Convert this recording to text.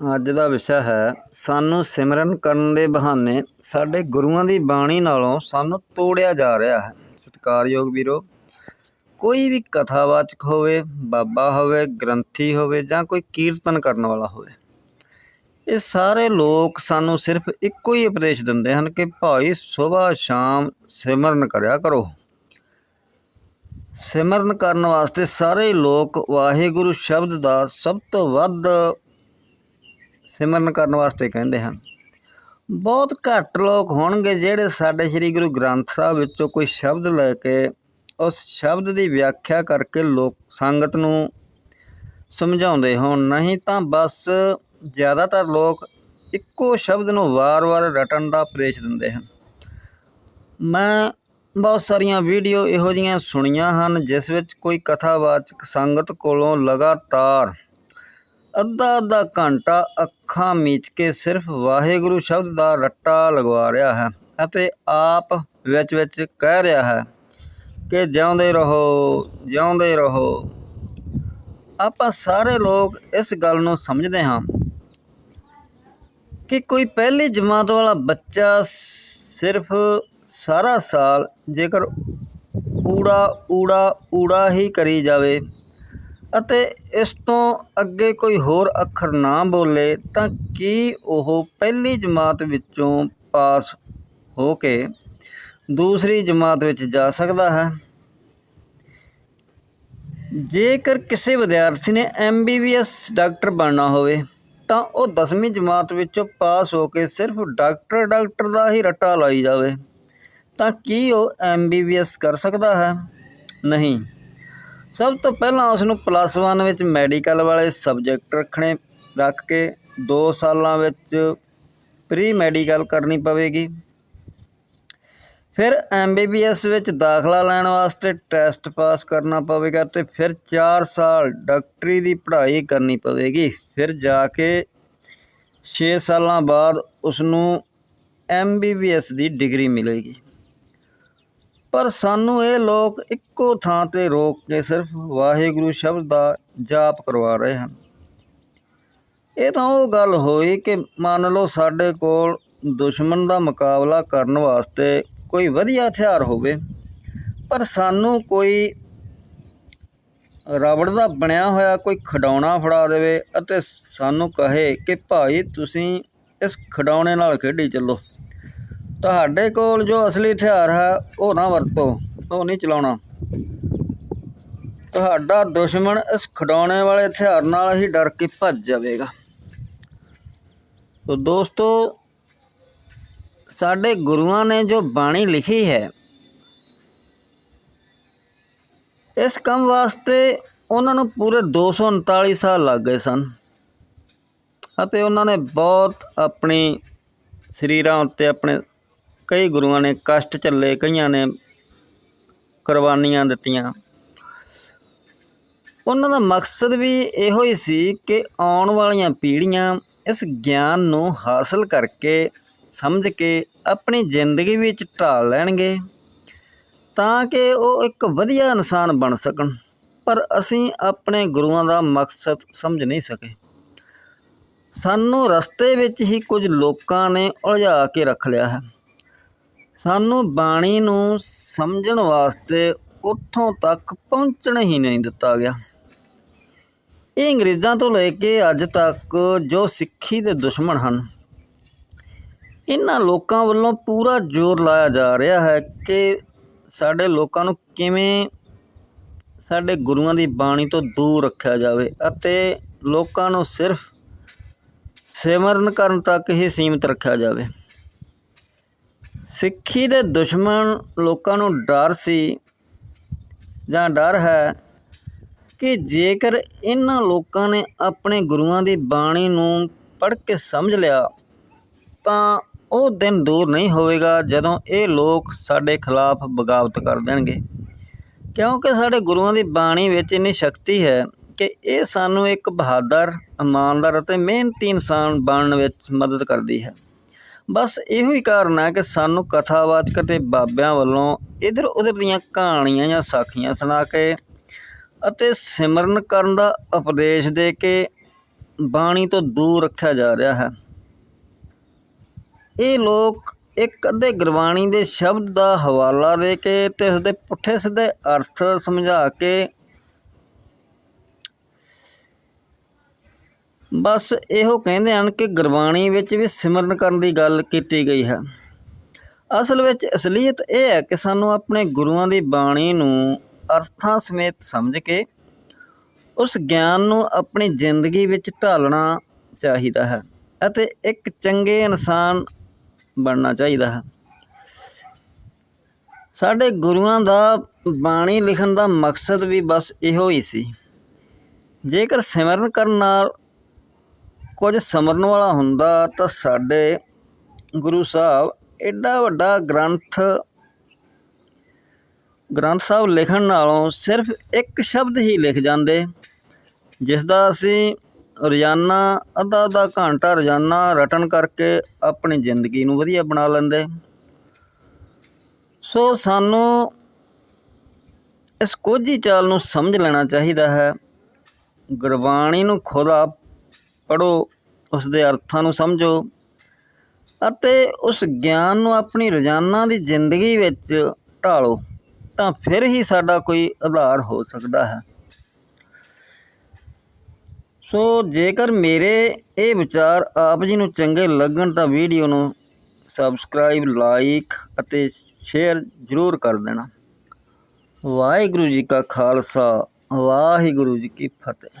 ਅੱਜ ਦਾ ਵਿਸ਼ਾ ਹੈ, ਸਾਨੂੰ ਸਿਮਰਨ ਕਰਨ ਦੇ ਬਹਾਨੇ ਸਾਡੇ ਗੁਰੂਆਂ ਦੀ ਬਾਣੀ ਨਾਲੋਂ ਸਾਨੂੰ ਤੋੜਿਆ ਜਾ ਰਿਹਾ ਹੈ। ਸਤਿਕਾਰਯੋਗ ਵੀਰੋ, ਕੋਈ ਵੀ ਕਥਾਵਾਚਕ ਹੋਵੇ, ਬਾਬਾ ਹੋਵੇ, ਗ੍ਰੰਥੀ ਹੋਵੇ ਜਾਂ ਕੋਈ ਕੀਰਤਨ ਕਰਨ ਵਾਲਾ ਹੋਵੇ, ਇਹ ਸਾਰੇ ਲੋਕ ਸਾਨੂੰ ਸਿਰਫ ਇੱਕੋ ਹੀ ਉਪਦੇਸ਼ ਦਿੰਦੇ ਹਨ ਕਿ ਭਾਈ ਸਵੇਰ ਸ਼ਾਮ ਸਿਮਰਨ ਕਰਿਆ ਕਰੋ। ਸਿਮਰਨ ਕਰਨ ਵਾਸਤੇ ਸਾਰੇ ਲੋਕ ਵਾਹਿਗੁਰੂ ਸ਼ਬਦ ਦਾ ਸਭ ਤੋਂ ਵੱਧ ਸਿਮਰਨ ਕਰਨ ਵਾਸਤੇ ਕਹਿੰਦੇ ਹਨ। ਬਹੁਤ ਘੱਟ ਲੋਕ ਹੋਣਗੇ ਜਿਹੜੇ ਸਾਡੇ ਸ੍ਰੀ ਗੁਰੂ ਗ੍ਰੰਥ ਸਾਹਿਬ ਵਿੱਚੋਂ ਕੋਈ ਸ਼ਬਦ ਲੈ ਕੇ ਉਸ ਸ਼ਬਦ ਦੀ ਵਿਆਖਿਆ ਕਰਕੇ ਲੋਕ ਸੰਗਤ ਨੂੰ ਸਮਝਾਉਂਦੇ ਹੋਣ। ਨਹੀਂ ਤਾਂ ਬਸ ਜ਼ਿਆਦਾਤਰ ਲੋਕ ਇੱਕੋ ਸ਼ਬਦ ਨੂੰ ਵਾਰ-ਵਾਰ ਰਟਣ ਦਾ ਉਪਦੇਸ਼ ਦਿੰਦੇ ਹਨ। ਮੈਂ ਬਹੁਤ ਸਾਰੀਆਂ ਵੀਡੀਓ ਇਹੋ ਜੀਆਂ ਸੁਣੀਆਂ ਹਨ, ਜਿਸ ਵਿੱਚ ਕੋਈ ਕਥਾਵਾਚਕ ਸੰਗਤ ਕੋਲੋਂ ਲਗਾਤਾਰ ਅੱਧਾ ਅੱਧਾ ਘੰਟਾ ਅੱਖਾਂ ਮੀਚ ਕੇ ਸਿਰਫ ਵਾਹਿਗੁਰੂ ਸ਼ਬਦ ਦਾ ਰੱਟਾ ਲਗਵਾ ਰਿਹਾ ਹੈ ਅਤੇ ਆਪ ਵਿੱਚ ਵਿੱਚ ਕਹਿ ਰਿਹਾ ਹੈ ਕਿ ਜਿਉਂਦੇ ਰਹੋ ਜਿਉਂਦੇ ਰਹੋ। ਆਪਾਂ ਸਾਰੇ ਲੋਕ ਇਸ ਗੱਲ ਨੂੰ ਸਮਝਦੇ ਹਾਂ ਕਿ ਕੋਈ ਪਹਿਲੀ ਜਮਾਤ ਵਾਲਾ ਬੱਚਾ ਸਿਰਫ ਸਾਰਾ ਸਾਲ ਜੇਕਰ ਊੜਾ ਊੜਾ ਊੜਾ ਹੀ ਕਰੀ ਜਾਵੇ ਅਤੇ ਇਸ ਤੋਂ ਅੱਗੇ ਕੋਈ ਹੋਰ ਅੱਖਰ ਨਾ ਬੋਲੇ ਤਾਂ ਕੀ ਉਹ ਪਹਿਲੀ ਜਮਾਤ ਵਿੱਚੋਂ ਪਾਸ ਹੋ ਕੇ ਦੂਸਰੀ ਜਮਾਤ ਵਿੱਚ ਜਾ ਸਕਦਾ ਹੈ? ਜੇਕਰ ਕਿਸੇ ਵਿਦਿਆਰਥੀ ਨੇ ਐਮਬੀਬੀਐਸ ਡਾਕਟਰ ਬਣਨਾ ਹੋਵੇ, ਤਾਂ ਉਹ 10ਵੀਂ ਜਮਾਤ ਵਿੱਚੋਂ ਪਾਸ ਹੋ ਕੇ ਸਿਰਫ ਡਾਕਟਰ ਡਾਕਟਰ ਦਾ ਹੀ ਰੱਟਾ ਲਾਈ ਜਾਵੇ। ਤਾਂ ਕੀ ਉਹ ਐਮਬੀਬੀਐਸ ਕਰ ਸਕਦਾ ਹੈ? ਨਹੀਂ। ਸਭ ਤੋਂ ਪਹਿਲਾਂ ਉਸ ਨੂੰ ਪਲੱਸ 1 ਵਿੱਚ ਮੈਡੀਕਲ ਵਾਲੇ ਸਬਜੈਕਟ ਰੱਖਣੇ, ਰੱਖ ਕੇ 2 ਸਾਲਾਂ ਵਿੱਚ ਪ੍ਰੀ ਮੈਡੀਕਲ ਕਰਨੀ ਪਵੇਗੀ। ਫਿਰ ਐਮਬੀਬੀਐਸ ਵਿੱਚ ਦਾਖਲਾ ਲੈਣ ਵਾਸਤੇ ਟੈਸਟ ਪਾਸ ਕਰਨਾ ਪਵੇਗਾ ਤੇ ਫਿਰ 4 ਸਾਲ ਡਾਕਟਰੀ ਦੀ ਪੜ੍ਹਾਈ ਕਰਨੀ ਪਵੇਗੀ। ਫਿਰ ਜਾ ਕੇ 6 ਸਾਲਾਂ ਬਾਅਦ ਉਸ ਨੂੰ ਐਮਬੀਬੀਐਸ ਦੀ ਡਿਗਰੀ ਮਿਲੇਗੀ। ਪਰ ਸਾਨੂੰ ਇਹ ਲੋਕ ਇੱਕੋ ਥਾਂ ਤੇ ਰੋਕ ਕੇ ਸਿਰਫ ਵਾਹਿਗੁਰੂ ਸ਼ਬਦ ਦਾ ਜਾਪ ਕਰਵਾ ਰਹੇ ਹਨ। ਇਹ ਤਾਂ ਉਹ ਗੱਲ ਹੋਈ ਕਿ ਮੰਨ ਲਓ ਸਾਡੇ ਕੋਲ ਦੁਸ਼ਮਣ ਦਾ ਮੁਕਾਬਲਾ ਕਰਨ ਵਾਸਤੇ ਕੋਈ ਵਧੀਆ ਹਥਿਆਰ ਹੋਵੇ, ਪਰ ਸਾਨੂੰ ਕੋਈ ਰਬੜ ਦਾ ਬਣਿਆ ਹੋਇਆ ਕੋਈ ਖਡਾਉਣਾ ਫੜਾ ਦੇਵੇ ਅਤੇ ਸਾਨੂੰ ਕਹੇ ਕਿ ਭਾਈ ਤੁਸੀਂ ਇਸ ਖਡਾਉਣੇ ਨਾਲ ਖੇਡੀ ਚੱਲੋ। ਤੁਹਾਡੇ ਕੋਲ ਜੋ ਅਸਲੀ ਹਥਿਆਰ ਹੈ, ਉਹ ਨਾ ਵਰਤੋ, ਉਹ ਨਹੀਂ ਚਲਾਉਣਾ। ਤੁਹਾਡਾ ਦੁਸ਼ਮਣ ਇਸ ਖਡਾਉਣੇ ਵਾਲੇ ਹਥਿਆਰ ਨਾਲ ਹੀ ਡਰ ਕੇ ਭੱਜ ਜਾਵੇਗਾ। ਤੋ ਦੋਸਤੋ, ਸਾਡੇ ਗੁਰੂਆਂ ਨੇ ਜੋ ਬਾਣੀ ਲਿਖੀ ਹੈ, ਇਸ ਕੰਮ ਵਾਸਤੇ ਉਹਨਾਂ ਨੂੰ ਪੂਰੇ 239 ਸਾਲ ਲੱਗ ਗਏ ਸਨ। ਅਤੇ ਉਹਨਾਂ ਨੇ ਬਹੁਤ ਆਪਣੀ ਸਰੀਰਾਂ ਉੱਤੇ, ਆਪਣੇ ਕਈ ਗੁਰੂਆਂ ਨੇ ਕਸ਼ਟ ਝੱਲੇ, ਕਈਆਂ ਨੇ ਕੁਰਬਾਨੀਆਂ ਦਿੱਤੀਆਂ। ਉਹਨਾਂ ਦਾ ਮਕਸਦ ਵੀ ਇਹੋ ਹੀ ਸੀ ਕਿ ਆਉਣ ਵਾਲੀਆਂ ਪੀੜ੍ਹੀਆਂ ਇਸ ਗਿਆਨ ਨੂੰ ਹਾਸਲ ਕਰਕੇ, ਸਮਝ ਕੇ ਆਪਣੀ ਜ਼ਿੰਦਗੀ ਵਿੱਚ ਢਾਲ ਲੈਣਗੇ ਤਾਂ ਕਿ ਉਹ ਇੱਕ ਵਧੀਆ ਇਨਸਾਨ ਬਣ ਸਕਣ। ਪਰ ਅਸੀਂ ਆਪਣੇ ਗੁਰੂਆਂ ਦਾ ਮਕਸਦ ਸਮਝ ਨਹੀਂ ਸਕੇ। ਸਾਨੂੰ ਰਸਤੇ ਵਿੱਚ ਹੀ ਕੁਝ ਲੋਕਾਂ ਨੇ ਉਲਝਾ ਕੇ ਰੱਖ ਲਿਆ ਹੈ। ਸਾਨੂੰ ਬਾਣੀ ਨੂੰ ਸਮਝਣ ਵਾਸਤੇ ਉੱਥੋਂ ਤੱਕ ਪਹੁੰਚਣ ਹੀ ਨਹੀਂ ਦਿੱਤਾ ਗਿਆ। ਇਹ ਅੰਗਰੇਜ਼ਾਂ ਤੋਂ ਲੈ ਕੇ ਅੱਜ ਤੱਕ ਜੋ ਸਿੱਖੀ ਦੇ ਦੁਸ਼ਮਣ ਹਨ, ਇਹਨਾਂ ਲੋਕਾਂ ਵੱਲੋਂ ਪੂਰਾ ਜ਼ੋਰ ਲਾਇਆ ਜਾ ਰਿਹਾ ਹੈ ਕਿ ਸਾਡੇ ਲੋਕਾਂ ਨੂੰ ਕਿਵੇਂ ਸਾਡੇ ਗੁਰੂਆਂ ਦੀ ਬਾਣੀ ਤੋਂ ਦੂਰ ਰੱਖਿਆ ਜਾਵੇ ਅਤੇ ਲੋਕਾਂ ਨੂੰ ਸਿਰਫ ਸਿਮਰਨ ਕਰਨ ਤੱਕ ਹੀ ਸੀਮਿਤ ਰੱਖਿਆ ਜਾਵੇ। ਸਿੱਖੀ ਦੇ ਦੁਸ਼ਮਣ ਲੋਕਾਂ ਨੂੰ ਡਰ ਸੀ ਜਾਂ ਡਰ ਹੈ ਕਿ ਜੇਕਰ ਇਹਨਾਂ ਲੋਕਾਂ ਨੇ ਆਪਣੇ ਗੁਰੂਆਂ ਦੀ ਬਾਣੀ ਨੂੰ ਪੜ੍ਹ ਕੇ ਸਮਝ ਲਿਆ, ਤਾਂ ਉਹ ਦਿਨ ਦੂਰ ਨਹੀਂ ਹੋਵੇਗਾ ਜਦੋਂ ਇਹ ਲੋਕ ਸਾਡੇ ਖਿਲਾਫ ਬਗਾਵਤ ਕਰ ਦੇਣਗੇ। ਕਿਉਂਕਿ ਸਾਡੇ ਗੁਰੂਆਂ ਦੀ ਬਾਣੀ ਵਿੱਚ ਇੰਨੀ ਸ਼ਕਤੀ ਹੈ ਕਿ ਇਹ ਸਾਨੂੰ ਇੱਕ ਬਹਾਦਰ, ਇਮਾਨਦਾਰ ਅਤੇ ਮਿਹਨਤੀ ਇਨਸਾਨ ਬਣਨ ਵਿੱਚ ਮਦਦ ਕਰਦੀ ਹੈ। ਬਸ ਇਹੋ ਹੀ ਕਾਰਨ ਹੈ ਕਿ ਸਾਨੂੰ ਕਥਾਵਾਚਕ ਅਤੇ ਬਾਬਿਆਂ ਵੱਲੋਂ ਇਧਰ ਉਧਰ ਦੀਆਂ ਕਹਾਣੀਆਂ ਜਾਂ ਸਾਖੀਆਂ ਸੁਣਾ ਕੇ ਅਤੇ ਸਿਮਰਨ ਕਰਨ ਦਾ ਉਪਦੇਸ਼ ਦੇ ਕੇ ਬਾਣੀ ਤੋਂ ਦੂਰ ਰੱਖਿਆ ਜਾ ਰਿਹਾ ਹੈ। ਇਹ ਲੋਕ ਇੱਕ ਅੱਧੇ ਗੁਰਬਾਣੀ ਦੇ ਸ਼ਬਦ ਦਾ ਹਵਾਲਾ ਦੇ ਕੇ ਤੇ ਉਸਦੇ ਪੁੱਠੇ ਸਿੱਧੇ ਅਰਥ ਸਮਝਾ ਕੇ ਬਸ ਇਹੋ ਕਹਿੰਦੇ ਹਨ ਕਿ ਗੁਰਬਾਣੀ ਵਿੱਚ ਵੀ ਸਿਮਰਨ ਕਰਨ ਦੀ ਗੱਲ ਕੀਤੀ ਗਈ ਹੈ। ਅਸਲ ਵਿੱਚ ਅਸਲੀਅਤ ਇਹ ਹੈ ਕਿ ਸਾਨੂੰ ਆਪਣੇ ਗੁਰੂਆਂ ਦੀ ਬਾਣੀ ਨੂੰ ਅਰਥਾਂ ਸਮੇਤ ਸਮਝ ਕੇ ਉਸ ਗਿਆਨ ਨੂੰ ਆਪਣੀ ਜ਼ਿੰਦਗੀ ਵਿੱਚ ਢਾਲਣਾ ਚਾਹੀਦਾ ਹੈ ਅਤੇ ਇੱਕ ਚੰਗੇ ਇਨਸਾਨ ਬਣਨਾ ਚਾਹੀਦਾ ਹੈ। ਸਾਡੇ ਗੁਰੂਆਂ ਦਾ ਬਾਣੀ ਲਿਖਣ ਦਾ ਮਕਸਦ ਵੀ ਬਸ ਇਹੋ ਹੀ ਸੀ। ਜੇਕਰ ਸਿਮਰਨ ਕਰਨ ਨਾਲ ਕੁਝ ਸਮਰਨ ਵਾਲਾ ਹੁੰਦਾ ਤਾਂ ਸਾਡੇ ਗੁਰੂ ਸਾਹਿਬ ਐਡਾ ਵੱਡਾ ਗ੍ਰੰਥ ਗ੍ਰੰਥ ਸਾਹਿਬ ਲਿਖਣ ਨਾਲੋਂ ਸਿਰਫ ਇੱਕ ਸ਼ਬਦ ਹੀ ਲਿਖ ਜਾਂਦੇ। ਜਿਸ ਦਾ ਅਸੀਂ ਰੋਜ਼ਾਨਾ ਅੱਧਾ ਅੱਧਾ ਘੰਟਾ ਰੋਜ਼ਾਨਾ ਰਟਨ ਕਰਕੇ ਆਪਣੀ ਜ਼ਿੰਦਗੀ ਨੂੰ ਵਧੀਆ ਬਣਾ ਲੈਂਦੇ। ਸੋ ਸਾਨੂੰ ਇਸ ਕੋਝੀ ਚਾਲ ਨੂੰ ਸਮਝ ਲੈਣਾ ਚਾਹੀਦਾ ਹੈ। ਗੁਰਬਾਣੀ ਨੂੰ ਖੁਦ ਆਪ ਪੜੋ ਉਸ ਦੇ ਅਰਥਾਂ ਨੂੰ ਸਮਝੋ ਅਤੇ ਉਸ ਗਿਆਨ ਨੂੰ ਆਪਣੀ ਰੋਜ਼ਾਨਾ ਦੀ ਜ਼ਿੰਦਗੀ ਵਿੱਚ ਢਾਲੋ, ਤਾਂ ਫਿਰ ਹੀ ਸਾਡਾ ਕੋਈ ਆਧਾਰ ਹੋ ਸਕਦਾ ਹੈ। ਸੋ ਜੇਕਰ ਮੇਰੇ ਇਹ ਵਿਚਾਰ ਆਪ ਜੀ ਨੂੰ ਚੰਗੇ ਲੱਗਣ ਤਾਂ ਵੀਡੀਓ ਨੂੰ ਸਬਸਕ੍ਰਾਈਬ, ਲਾਈਕ ਅਤੇ ਸ਼ੇਅਰ ਜ਼ਰੂਰ ਕਰ ਦੇਣਾ। ਵਾਹਿਗੁਰੂ ਜੀ ਕਾ ਖਾਲਸਾ, ਵਾਹਿਗੁਰੂ ਜੀ ਕੀ ਫਤਿਹ।